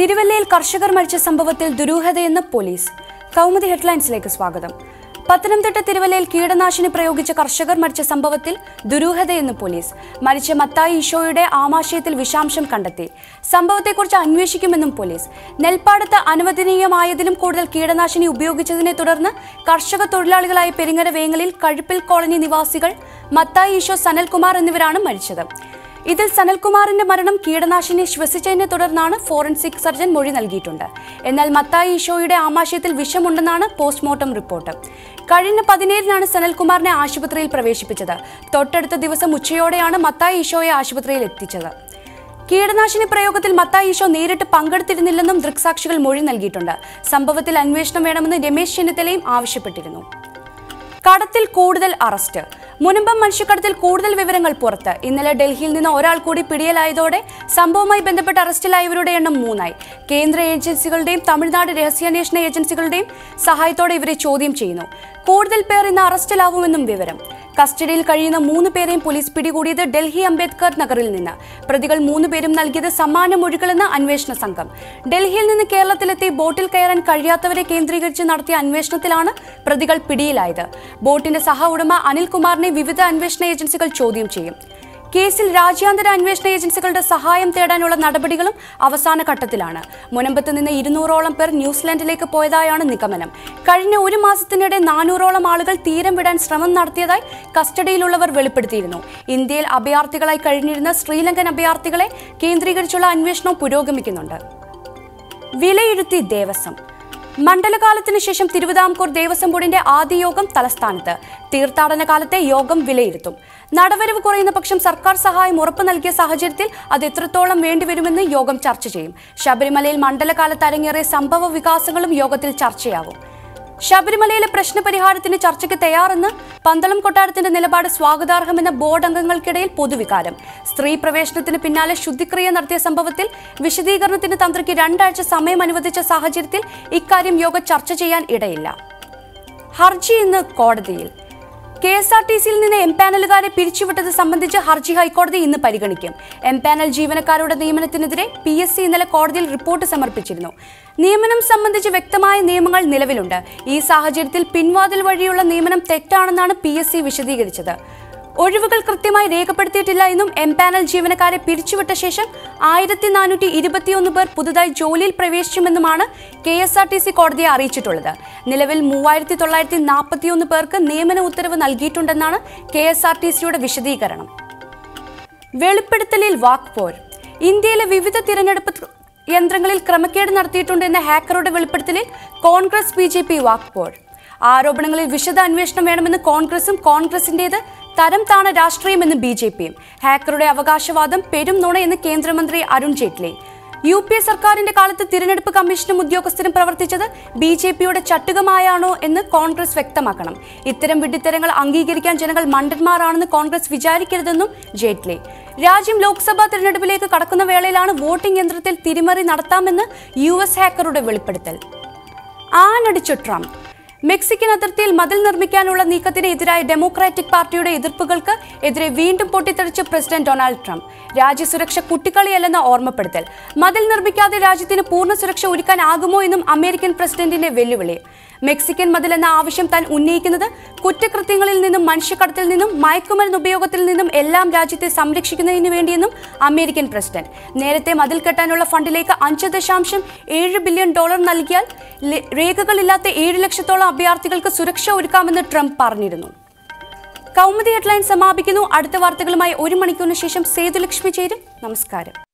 തിരുവല്ലയിൽ കർഷകർ മരിച്ച സംഭവത്തിൽ ദുരൂഹതയെന്ന് പോലീസ്. കൗമുദി ഹെഡ്ലൈൻസിലേക്ക് സ്വാഗതം. പത്തനംതിട്ട തിരുവല്ലയിൽ കീടനാശിനി പ്രയോഗിച്ച കർഷകർ മരിച്ച സംഭവത്തിൽ ദുരൂഹതയെന്ന് പോലീസ്. മരിച്ച മത്തായി ഈശോയുടെ ആമാശയത്തിൽ വിഷാംശം കണ്ടെത്തി. സംഭവത്തെക്കുറിച്ച് അന്വേഷിക്കുമെന്നും പോലീസ്. നെൽപ്പാടത്ത് അനുവദനീയമായതിലും കൂടുതൽ കീടനാശിനി ഉപയോഗിച്ചതിനെ തുടർന്ന് കർഷക തൊഴിലാളികളായ പെരിങ്ങര വേങ്ങലിൽ കഴുപ്പിൽ കോളനി നിവാസികൾ മത്തായി ഈശോ സനൽകുമാർ എന്നിവരാണ് മരിച്ചത്. ഇതിൽ സനൽകുമാറിന്റെ മരണം കീടനാശിനി ശ്വസിച്ചതിനെ തുടർന്നാണ് ഫോറൻസിക് സർജൻ മൊഴി നൽകിയിട്ടുണ്ട്. എന്നാൽ മത്തായി ഈശോയുടെ ആമാശയത്തിൽ വിഷമുണ്ടെന്നാണ് പോസ്റ്റ്മോർട്ടം റിപ്പോർട്ട്. കഴിഞ്ഞ പതിനേഴിനാണ് സനൽകുമാറിനെ ആശുപത്രിയിൽ പ്രവേശിപ്പിച്ചത്. തൊട്ടടുത്ത ദിവസം ഉച്ചയോടെയാണ് മത്തായി ഈശോയെ ആശുപത്രിയിൽ എത്തിച്ചത്. കീടനാശിനി പ്രയോഗത്തിൽ മത്തായി ഈശോ നേരിട്ട് പങ്കെടുത്തിരുന്നില്ലെന്നും ദൃക്സാക്ഷികൾ മൊഴി നൽകിയിട്ടുണ്ട്. സംഭവത്തിൽ അന്വേഷണം വേണമെന്ന് രമേശ് ചെന്നിത്തലയും ആവശ്യപ്പെട്ടിരുന്നു. കടത്തിൽ കൂടുതൽ അറസ്റ്റ്. മുനമ്പം മനുഷ്യക്കടത്തിൽ കൂടുതൽ വിവരങ്ങൾ പുറത്ത്. ഇന്നലെ ഡൽഹിയിൽ നിന്ന് ഒരാൾ കൂടി പിടിയിലായതോടെ സംഭവവുമായി ബന്ധപ്പെട്ട് അറസ്റ്റിലായവരുടെ എണ്ണം മൂന്നായി. കേന്ദ്ര ഏജൻസികളുടെയും തമിഴ്നാട് രഹസ്യാന്വേഷണ ഏജൻസികളുടെയും സഹായത്തോടെ ഇവരെ ചോദ്യം ചെയ്യുന്നു. കൂടുതൽ പേർ ഇന്ന് അറസ്റ്റിലാവുമെന്നും വിവരം. കസ്റ്റഡിയിൽ കഴിയുന്ന മൂന്ന് പേരെയും പോലീസ് പിടികൂടിയത് ഡൽഹി അംബേദ്കർ നഗറിൽ നിന്ന്. പ്രതികൾ മൂന്ന് പേരും നൽകിയത് സമാന മൊഴികളെന്ന് അന്വേഷണ സംഘം. ഡൽഹിയിൽ നിന്ന് കേരളത്തിലെത്തി ബോട്ടിൽ കയറാൻ കഴിയാത്തവരെ കേന്ദ്രീകരിച്ച് നടത്തിയ അന്വേഷണത്തിലാണ് പ്രതികൾ പിടിയിലായത്. ബോട്ടിന്റെ സഹ ഉടമ അനിൽകുമാറിനെ വിവിധ അന്വേഷണ ഏജൻസികൾ ചോദ്യം ചെയ്യും. കേസിൽ രാജ്യാന്തര അന്വേഷണ ഏജൻസികളുടെ സഹായം തേടാനുള്ള നടപടികളും അവസാന ഘട്ടത്തിലാണ്. മുനമ്പത്ത് നിന്ന് ഇരുന്നൂറോളം പേർ ന്യൂസിലാൻഡിലേക്ക് പോയതായാണ് നിഗമനം. കഴിഞ്ഞ ഒരു മാസത്തിനിടെ നാനൂറോളം ആളുകൾ തീരം വിടാൻ ശ്രമം നടത്തിയതായി കസ്റ്റഡിയിലുള്ളവർ വെളിപ്പെടുത്തിയിരുന്നു. ഇന്ത്യയിൽ അഭയാർത്ഥികളായി കഴിഞ്ഞിരുന്ന ശ്രീലങ്കൻ അഭയാർത്ഥികളെ കേന്ദ്രീകരിച്ചുള്ള അന്വേഷണം പുരോഗമിക്കുന്നുണ്ട്. വിലയിരുത്തി ദേവസ്വം. മണ്ഡലകാലത്തിന് ശേഷം തിരുവിതാംകൂർ ദേവസ്വം ബോർഡിന്റെ ആദ്യ യോഗം തലസ്ഥാനത്ത്. തീർത്ഥാടന കാലത്തെ യോഗം വിലയിരുത്തും. നടവരവ് കുറയുന്ന പക്ഷം സർക്കാർ സഹായം ഉറപ്പു നൽകിയ സാഹചര്യത്തിൽ അത് എത്രത്തോളം വേണ്ടിവരുമെന്ന് യോഗം ചർച്ച ചെയ്യും. ശബരിമലയിൽ മണ്ഡലകാലത്ത് അരങ്ങേറിയ സംഭവ വികാസങ്ങളും യോഗത്തിൽ ചർച്ചയാവും ശബരിമലയിലെ പ്രശ്നപരിഹാരത്തിന് ചർച്ചയ്ക്ക് തയ്യാറെന്ന് പന്തളം കൊട്ടാരത്തിന്റെ നിലപാട് സ്വാഗതാർഹമെന്ന ബോർഡ് അംഗങ്ങൾക്കിടയിൽ പൊതുവികാരം. സ്ത്രീ പ്രവേശനത്തിന് പിന്നാലെ ശുദ്ധിക്രിയ നടത്തിയ സംഭവത്തിൽ വിശദീകരണത്തിന് തന്ത്രിക്ക് രണ്ടാഴ്ച സമയം അനുവദിച്ച സാഹചര്യത്തിൽ ഇക്കാര്യം യോഗ ചർച്ച ചെയ്യാൻ ഇടയില്ല. ഹർജി ഇന്ന് കോടതിയിൽ. കെ എസ് ആർ ടി സിയിൽ നിന്ന് എം പാനലുകാരെ പിരിച്ചുവിട്ടത് സംബന്ധിച്ച് ഹർജി ഹൈക്കോടതി ഇന്ന് പരിഗണിക്കും. എം പാനൽ ജീവനക്കാരുടെ നിയമനത്തിനെതിരെ പി എസ് സി ഇന്നലെ കോടതിയിൽ റിപ്പോർട്ട് സമർപ്പിച്ചിരുന്നു. നിയമനം സംബന്ധിച്ച് വ്യക്തമായ നിയമങ്ങൾ നിലവിലുണ്ട്. ഈ സാഹചര്യത്തിൽ പിൻവാതിൽ വഴിയുള്ള നിയമനം തെറ്റാണെന്നാണ് പി എസ് സി വിശദീകരിച്ചത്. ഒഴിവുകൾ കൃത്യമായി രേഖപ്പെടുത്തിയിട്ടില്ല എന്നും എം പാനൽ ജീവനക്കാരെ പിരിച്ചുവിട്ട ശേഷം ആയിരത്തി നാനൂറ്റി ഇരുപത്തിയൊന്ന് പേർ പുതുതായി ജോലിയിൽ പ്രവേശിച്ചുമെന്നുമാണ് K S R T C കോടതിയെ അറിയിച്ചിട്ടുള്ളത്. നിലവിൽ മൂവായിരത്തി തൊള്ളായിരത്തി നാൽപ്പത്തിയൊന്ന് പേർക്ക് നിയമന ഉത്തരവ് നൽകിയിട്ടുണ്ടെന്നാണ് കെ എസ് ആർ ടി സിയുടെ വിശദീകരണം. വെളിപ്പെടുത്തലിൽ വാക്പോർ. ഇന്ത്യയിലെ വിവിധ തിരഞ്ഞെടുപ്പ് യന്ത്രങ്ങളിൽ ക്രമക്കേട് നടത്തിയിട്ടുണ്ടെന്ന ഹാക്കറുടെ വെളിപ്പെടുത്തലിൽ കോൺഗ്രസ് ബി ജെ പി വാക്പോർ. ആരോപണങ്ങളിൽ വിശദ അന്വേഷണം വേണമെന്ന് കോൺഗ്രസും കോൺഗ്രസിന്റേത് തരം താണ രാഷ്ട്രീയമെന്ന് ബി ജെ പിയും ഹാക്കറുടെ അവകാശവാദം പെരും നുണയെന്ന് കേന്ദ്രമന്ത്രി Arun Jaitley. U P A സർക്കാരിന്റെ കാലത്ത് തിരഞ്ഞെടുപ്പ് കമ്മീഷനും ഉദ്യോഗസ്ഥരും പ്രവർത്തിച്ചത് ബി ജെ പിയുടെ ചട്ടുകമായാണോ എന്ന് കോൺഗ്രസ് വ്യക്തമാക്കണം. ഇത്തരം വിഡ്ഢിത്തരങ്ങൾ അംഗീകരിക്കാൻ ജനങ്ങൾ മണ്ടന്മാരാണെന്ന് കോൺഗ്രസ് വിചാരിക്കരുതെന്നും ജെയ്റ്റ്ലി. രാജ്യം ലോക്സഭാ തിരഞ്ഞെടുപ്പിലേക്ക് കടക്കുന്ന വേളയിലാണ് വോട്ടിംഗ് യന്ത്രത്തിൽ തിരിമറി നടത്താമെന്ന് യു എസ് ഹാക്കറുടെ വെളിപ്പെടുത്തൽ. ആനടിച്ചു ട്രംപ്. മെക്സിക്കൻ അതിർത്തിയിൽ മതിൽ നിർമ്മിക്കാനുള്ള നീക്കത്തിന് എതിരായ ഡെമോക്രാറ്റിക് പാർട്ടിയുടെ എതിർപ്പുകൾക്ക് എതിരെ വീണ്ടും പൊട്ടിത്തെറിച്ച് പ്രസിഡന്റ് ഡൊണാൾഡ് ട്രംപ്. രാജ്യസുരക്ഷ കുട്ടിക്കളിയല്ലെന്ന ഓർമ്മപ്പെടുത്തൽ. മതിൽ നിർമ്മിക്കാതെ രാജ്യത്തിന് പൂർണ സുരക്ഷ ഒരുക്കാനാകുമോ എന്നും അമേരിക്കൻ പ്രസിഡന്റിന്റെ വെല്ലുവിളി. മെക്സിക്കൻ മതിൽ എന്ന ആവശ്യം താൻ ഉന്നയിക്കുന്നത് കുറ്റകൃത്യങ്ങളിൽ നിന്നും മനുഷ്യക്കടത്തിൽ നിന്നും മയക്കുമരുന്ന് ഉപയോഗത്തിൽ നിന്നും എല്ലാം രാജ്യത്തെ സംരക്ഷിക്കുന്നതിന് വേണ്ടിയെന്നും അമേരിക്കൻ പ്രസിഡന്റ്. നേരത്തെ മതിൽ കെട്ടാനുള്ള ഫണ്ടിലേക്ക് അഞ്ച് ദശാംശം ഏഴ് ബില്യൺ ഡോളർ നൽകിയാൽ രേഖകളില്ലാത്ത ഏഴ് ലക്ഷത്തോളം അഭയാർത്ഥികൾക്ക് സുരക്ഷ ഒരുക്കാമെന്ന് ട്രംപ് പറഞ്ഞിരുന്നു. കൗമുദി ഹെഡ്ലൈൻ സമാപിക്കുന്നു. അടുത്ത വാർത്തകളുമായി ഒരു മണിക്കൂറിന് ശേഷം സേതുലക്ഷ്മി ചേരും. നമസ്കാരം.